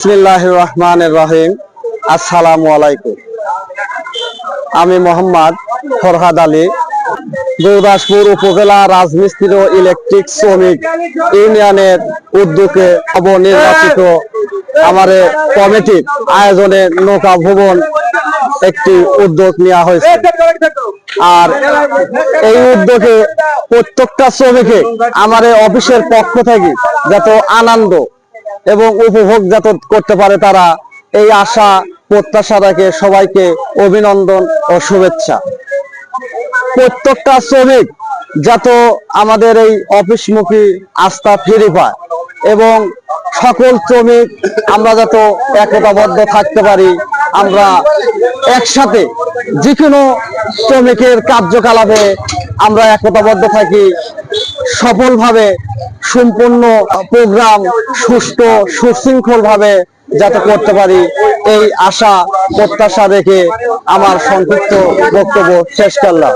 বিসমিল্লাহ রহমান রহিম। আসসালামু আলাইকুম আমি মোহাম্মদ ফরহাদ আলী গুরদাসপুর উপজেলা রাজমিস্ত্রি ও ইলেকট্রিক শ্রমিক ইউনিয়নের উদ্যোগে নবনির্বাচিত আমার কমিটির আয়োজনে নৌকা ভবন একটি উদ্যোগ নেওয়া হয়েছে। আর এই উদ্যোগে প্রত্যেকটা শ্রমিকে আমার অফিসের পক্ষ থেকে যত আনন্দ এবং উপভোগ যত করতে পারে তারা, এই আশা, প্রত্যাশা রাখে সবাইকে অভিনন্দন ও শুভেচ্ছা। প্রত্যেকটা শ্রমিক যত আমাদের এই অফিসমুখী আস্থা ফিরে পায় এবং সকল শ্রমিক আমরা যত একতাবদ্ধ থাকতে পারি, আমরা একসাথে যে কোনো শ্রমিকের কার্যকলাপে আমরা একতাবদ্ধ থাকি, সফলভাবে সম্পূর্ণ প্রোগ্রাম সুষ্ঠু সুশৃঙ্খল ভাবে যাতে করতে পারি, এই আশা, প্রত্যাশা রেখে আমার সংক্ষিপ্ত বক্তব্য শেষ করলাম।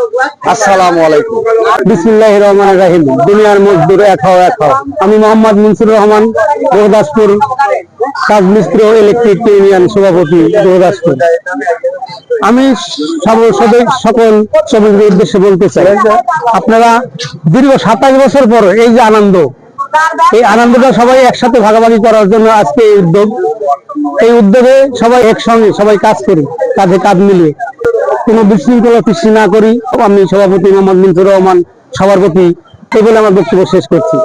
আসসালাম আলাইকুম। বিসমুল্লাহ রহমান রাহিম। দুনিয়ার মজদুর এক হও এক হও। আমি মোহাম্মদ মনসুর রহমান গুরদাসপুর রাজমিস্ত্রি ইলেকট্রিক ইউনিয়ন সভাপতি গুরদাসপুর আমি সকল শ্রমিকদের উদ্দেশ্যে বলতে চাই, আপনারা দীর্ঘ সাতাশ বছর পর এই যে আনন্দ, এই আনন্দটা সবাই একসাথে ভাগাভাগি করার জন্য আজকে এই উদ্যোগ। এই উদ্যোগে সবাই একসঙ্গে সবাই কাজ করি, কাঁধে কাঁধ মিলিয়ে। কোনো বিশৃঙ্খলা সৃষ্টি না করি। আমি সভাপতি মোহাম্মদ মিন্টুর রহমান, সভাপতি বলে আমার বক্তব্য শেষ করছি।